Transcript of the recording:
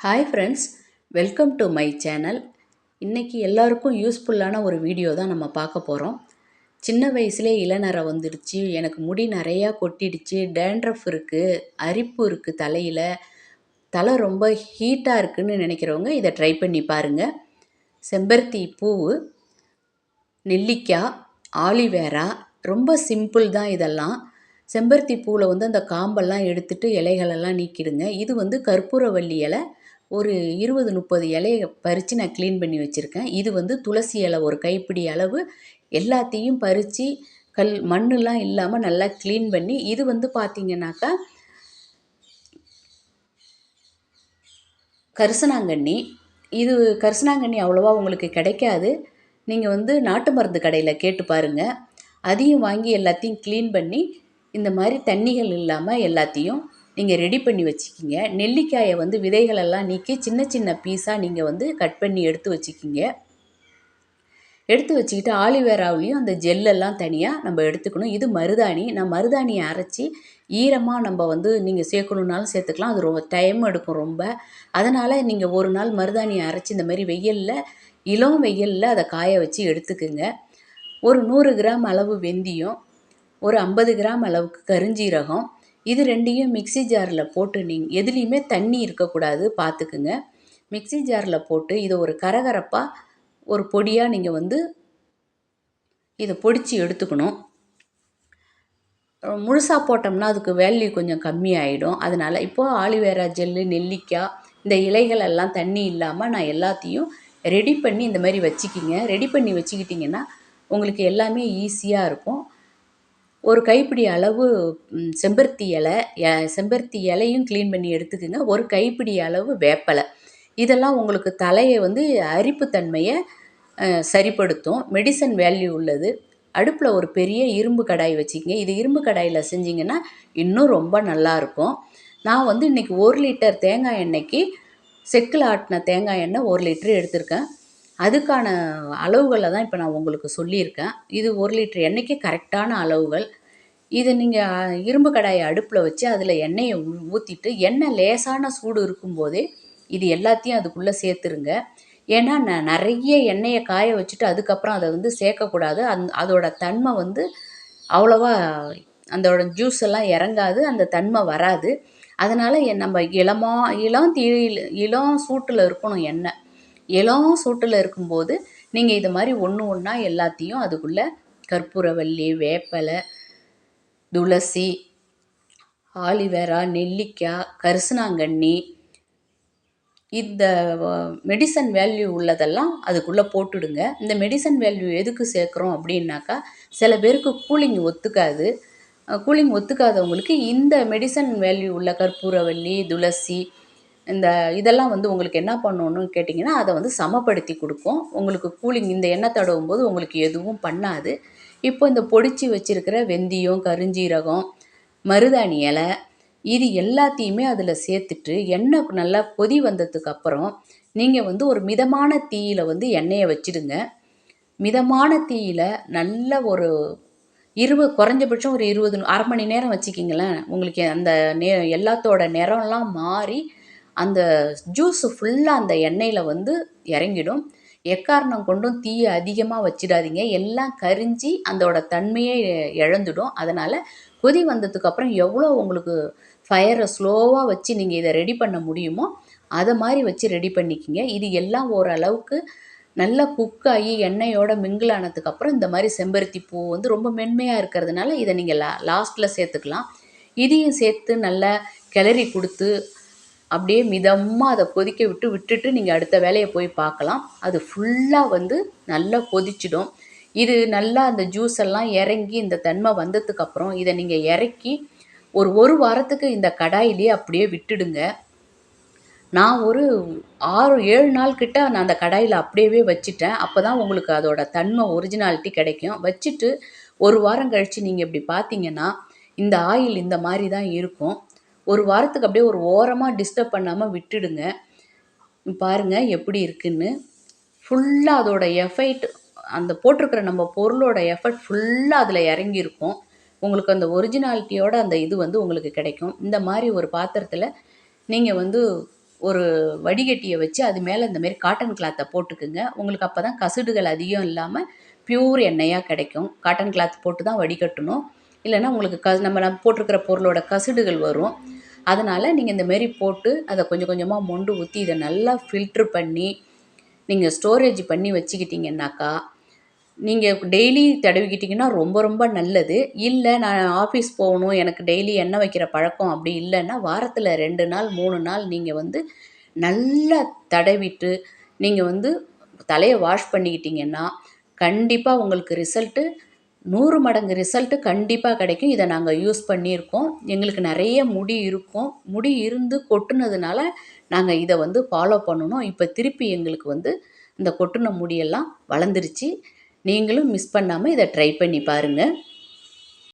Hi friends welcome to my channel இன்றைக்கி எல்லாருக்கும் யூஸ்ஃபுல்லான ஒரு வீடியோ தான் நம்ம பார்க்க போகிறோம் சின்ன வயசுலே இளநரை வந்துடுச்சு எனக்கு முடி நிறையா கொட்டிடுச்சு டேண்ட்ரஃப் இருக்குது அரிப்பு இருக்குது தலையில் தலை ரொம்ப ஹீட்டாக இருக்குதுன்னு நினைக்கிறவங்க இதை ட்ரை பண்ணி பாருங்கள் செம்பருத்தி பூவு நெல்லிக்காய் ஆலிவேரா ரொம்ப சிம்பிள் தான் இதெல்லாம். செம்பருத்தி பூவில் வந்து அந்த காம்பெல்லாம் எடுத்துட்டு இலைகளெல்லாம் நீக்கிடுங்க. இது வந்து கற்பூரவல்லி இலை ஒரு இருபது முப்பது இலையை பறித்து நான் க்ளீன் பண்ணி வச்சுருக்கேன். இது வந்து துளசி இலை ஒரு கைப்பிடி அளவு. எல்லாத்தையும் பறித்து கல் மண்ணெலாம் இல்லாமல் நல்லா க்ளீன் பண்ணி இது வந்து பார்த்திங்கனாக்கா கரிசனாங்கண்ணி. இது கரிசனாங்கண்ணி அவ்வளோவா உங்களுக்கு கிடைக்காது. நீங்கள் வந்து நாட்டு மருந்து கடையில் கேட்டு பாருங்கள் அதையும் வாங்கி எல்லாத்தையும் க்ளீன் பண்ணி இந்த மாதிரி தண்ணிகள் இல்லாமல் எல்லாத்தையும் நீங்கள் ரெடி பண்ணி வச்சுக்கிங்க. நெல்லிக்காயை வந்து விதைகளெல்லாம் நீக்கி சின்ன சின்ன பீஸாக நீங்கள் வந்து கட் பண்ணி எடுத்து வச்சுக்கிங்க. எடுத்து வச்சுக்கிட்டு ஆலிவேராவிலையும் அந்த ஜெல்லெல்லாம் தனியாக நம்ம எடுத்துக்கணும். இது மருதாணி. நான் மருதாணியை அரைச்சி ஈரமாக நம்ம வந்து நீங்கள் சேர்க்கணுன்னாலும் சேர்த்துக்கலாம். அது ரொம்ப டைம் எடுக்கும் ரொம்ப. அதனால் நீங்கள் ஒரு நாள் மருதாணியை அரைச்சி இந்த மாதிரி வெயிலில் இளம் வெயிலில் அதை காய வச்சு எடுத்துக்குங்க. ஒரு நூறு கிராம் அளவு வெந்தயம் ஒரு ஐம்பது கிராம் அளவுக்கு கருஞ்சீரகம் இது ரெண்டையும் மிக்சி ஜாரில் போட்டு நீங்கள் எதுலேயுமே தண்ணி இருக்கக்கூடாது பார்த்துக்குங்க மிக்சி ஜாரில் போட்டு இதை ஒரு கரகரப்பாக ஒரு பொடியாக நீங்கள் வந்து இதை பொடித்து எடுத்துக்கணும். முழுசாக போட்டோம்னா அதுக்கு வேல்யூ கொஞ்சம் கம்மியாயிடும். அதனால் இப்போது ஆலிவேரா ஜெல்லு நெல்லிக்காய் இந்த இலைகள் எல்லாம் தண்ணி இல்லாமல் நான் எல்லாத்தையும் ரெடி பண்ணி இந்த மாதிரி வச்சுக்கிங்க. ரெடி பண்ணி வச்சுக்கிட்டிங்கன்னா உங்களுக்கு எல்லாமே ஈஸியாக இருக்கும். ஒரு கைப்பிடி அளவு செம்பருத்தி இலை செம்பருத்தி இலையும் க்ளீன் பண்ணி எடுத்துக்கோங்க. ஒரு கைப்பிடி அளவு வேப்பலை. இதெல்லாம் உங்களுக்கு தலையை வந்து அரிப்புத்தன்மையை சரிப்படுத்தும். மெடிசன் வேல்யூ உள்ளது. அடுப்பில் ஒரு பெரிய இரும்பு கடாய் வச்சுக்கிங்க. இது இரும்பு கடாயில் செஞ்சிங்கன்னா இன்னும் ரொம்ப நல்லாயிருக்கும் நான் வந்து இன்றைக்கி ஒரு லிட்டர் தேங்காய் எண்ணெய்க்கு செக்கில் ஆட்டின தேங்காய் எண்ணெய் ஒரு லிட்டரு எடுத்திருக்கேன். அதுக்கான அளவுகளை தான் இப்போ நான் உங்களுக்கு சொல்லியிருக்கேன். இது ஒரு லிட்டர் எண்ணெய்க்கு கரெக்டான அளவுகள். இது நீங்கள் இரும்பு கடாயை அடுப்பில் வச்சு அதில் எண்ணெயை ஊற்றிட்டு எண்ணெய் லேசான சூடு இருக்கும்போதே இது எல்லாத்தையும் அதுக்குள்ளே சேர்த்துருங்க. ஏன்னா ந நிறைய எண்ணெயை காய வச்சுட்டு அதுக்கப்புறம் அதை வந்து சேர்க்கக்கூடாது. அந் அதோட தன்மை வந்து அவ்வளோவா அதோட ஜூஸ் எல்லாம் இறங்காது அந்த தன்மை வராது. அதனால் நம்ம இளமா இளம் தீயில் இளம் சூட்டில் இருக்கணும் எண்ணெய். இளம் சூட்டில் இருக்கும்போது நீங்கள் இது மாதிரி ஒன்று ஒன்றா எல்லாத்தையும் அதுக்குள்ளே கற்பூரவல்லி வேப்பலை துளசி ஆலிவேரா நெல்லிக்காய் கரிசனாங்கண்ணி இந்த மெடிசன் வேல்யூ உள்ளதெல்லாம் அதுக்குள்ளே போட்டுடுங்க. இந்த மெடிசன் வேல்யூ எதுக்கு சேர்க்குறோம் அப்படின்னாக்கா சில பேருக்கு கூலிங் ஒத்துக்காது. கூலிங் ஒத்துக்காதவங்களுக்கு இந்த மெடிசன் வேல்யூ உள்ள கற்பூரவல்லி துளசி இந்த இதெல்லாம் வந்து உங்களுக்கு என்ன பண்ணணும்னு கேட்டிங்கன்னா அதை வந்து சமப்படுத்தி கொடுக்கும். உங்களுக்கு கூலிங் இந்த எண்ணெய் தடவும் போது உங்களுக்கு எதுவும் பண்ணாது. இப்போ இந்த பொடிச்சு வச்சுருக்கிற வெந்தயம் கருஞ்சீரகம் மருதாணி இலை இது எல்லாத்தையுமே அதில் சேர்த்துட்டு எண்ணெய் நல்லா கொதி வந்ததுக்கு அப்புறம் நீங்கள் வந்து ஒரு மிதமான தீயில் வந்து எண்ணெயை வச்சுடுங்க. மிதமான தீயில் நல்ல ஒரு இருபது குறைஞ்சபட்சம் ஒரு இருபது அரை மணி நேரம் வச்சுக்கிங்களேன். உங்களுக்கு அந்த நே எல்லாத்தோட நிறம்லாம் மாறி அந்த ஜூஸு ஃபுல்லாக அந்த எண்ணெயில் வந்து இறங்கிடும். எக்காரணம் கொண்டும் தீயை அதிகமாக வச்சிடாதீங்க. எல்லாம் கரிஞ்சு அதோட தன்மையை இழந்துடும். அதனால் கொதி வந்ததுக்கப்புறம் எவ்வளோ உங்களுக்கு ஃபயரை ஸ்லோவாக வச்சு நீங்கள் இதை ரெடி பண்ண முடியுமோ அதை மாதிரி வச்சு ரெடி பண்ணிக்கிங்க. இது எல்லாம் ஓரளவுக்கு நல்லா குக் ஆகி எண்ணெயோட மிங்கிள் ஆனதுக்கப்புறம் இந்த மாதிரி செம்பருத்தி பூ வந்து ரொம்ப மென்மையாக இருக்கிறதுனால இதை நீங்கள் லா லாஸ்ட்டில் சேர்த்துக்கலாம். இதையும் சேர்த்து நல்லா கிளறி கொடுத்து அப்படியே மிதமாக அதை கொதிக்க விட்டு விட்டுட்டு நீங்கள் அடுத்த வேலையை போய் பார்க்கலாம். அது ஃபுல்லாக வந்து நல்லா கொதிச்சிடும். இது நல்லா அந்த ஜூஸ் எல்லாம் இறங்கி இந்த தன்மை வந்ததுக்கப்புறம் இதை நீங்கள் இறக்கி ஒரு ஒரு வாரத்துக்கு இந்த கடாயிலேயே அப்படியே விட்டுடுங்க. நான் ஒரு ஆறு ஏழு நாள் கிட்ட நான் அந்த கடாயில் அப்படியே வச்சுட்டேன். அப்போ தான் உங்களுக்கு அதோட தன்மை ஒரிஜினாலிட்டி கிடைக்கும். வச்சுட்டு ஒரு வாரம் கழித்து நீங்கள் இப்படி பார்த்தீங்கன்னா இந்த ஆயில் இந்த மாதிரி தான் இருக்கும். ஒரு வாரத்துக்கு அப்படியே ஒரு ஓரமாக டிஸ்டர்ப் பண்ணாமல் விட்டுடுங்க. பாருங்கள் எப்படி இருக்குன்னு. ஃபுல்லாக அதோட எஃபெக்ட் அந்த போட்டிருக்கிற நம்ம பொருளோட எஃபர்ட் ஃபுல்லாக அதில் இறங்கியிருக்கும். உங்களுக்கு அந்த ஒரிஜினாலிட்டியோட அந்த இது வந்து உங்களுக்கு கிடைக்கும். இந்த மாதிரி ஒரு பாத்திரத்தில் நீங்கள் வந்து ஒரு வடிகட்டியை வச்சு அது மேலே இந்த மாதிரி காட்டன் கிளாத்தை போட்டுக்குங்க. உங்களுக்கு அப்போ தான் கசுடுகள் அதிகம் இல்லாமல் பியூர் எண்ணெயாக கிடைக்கும். காட்டன் கிளாத் போட்டு தான் வடிகட்டணும். இல்லைன்னா உங்களுக்கு க நம்ம நம்ம போட்டிருக்கிற பொருளோட கசுடுகள் வரும். அதனால் நீங்கள் இந்த மாரி போட்டு அதை கொஞ்சம் கொஞ்சமாக மொண்டு ஊற்றி இதை நல்லா ஃபில்ட்ரு பண்ணி நீங்கள் ஸ்டோரேஜ் பண்ணி வச்சுக்கிட்டிங்கன்னாக்கா நீங்கள் டெய்லி தடவிக்கிட்டிங்கன்னா ரொம்ப ரொம்ப நல்லது. இல்லை நான் ஆஃபீஸ் போகணும் எனக்கு டெய்லி எண்ணெய் வைக்கிற பழக்கம் அப்படி இல்லைன்னா வாரத்தில் ரெண்டு நாள் மூணு நாள் நீங்கள் வந்து நல்லா தடவிட்டு நீங்கள் வந்து தலையை வாஷ் பண்ணிக்கிட்டிங்கன்னா கண்டிப்பாக உங்களுக்கு ரிசல்ட்டு நூறு மடங்கு ரிசல்ட்டு கண்டிப்பாக கிடைக்கும். இதை நாங்கள் யூஸ் பண்ணியிருக்கோம். எங்களுக்கு நிறைய முடி இருக்கும். முடி இருந்து கொட்டுனதுனால நாங்கள் இதை வந்து ஃபாலோ பண்ணணும். இப்போ திருப்பி எங்களுக்கு வந்து இந்த கொட்டுன முடியெல்லாம் வளர்ந்துருச்சு. நீங்களும் மிஸ் பண்ணாமல் இதை ட்ரை பண்ணி பாருங்கள்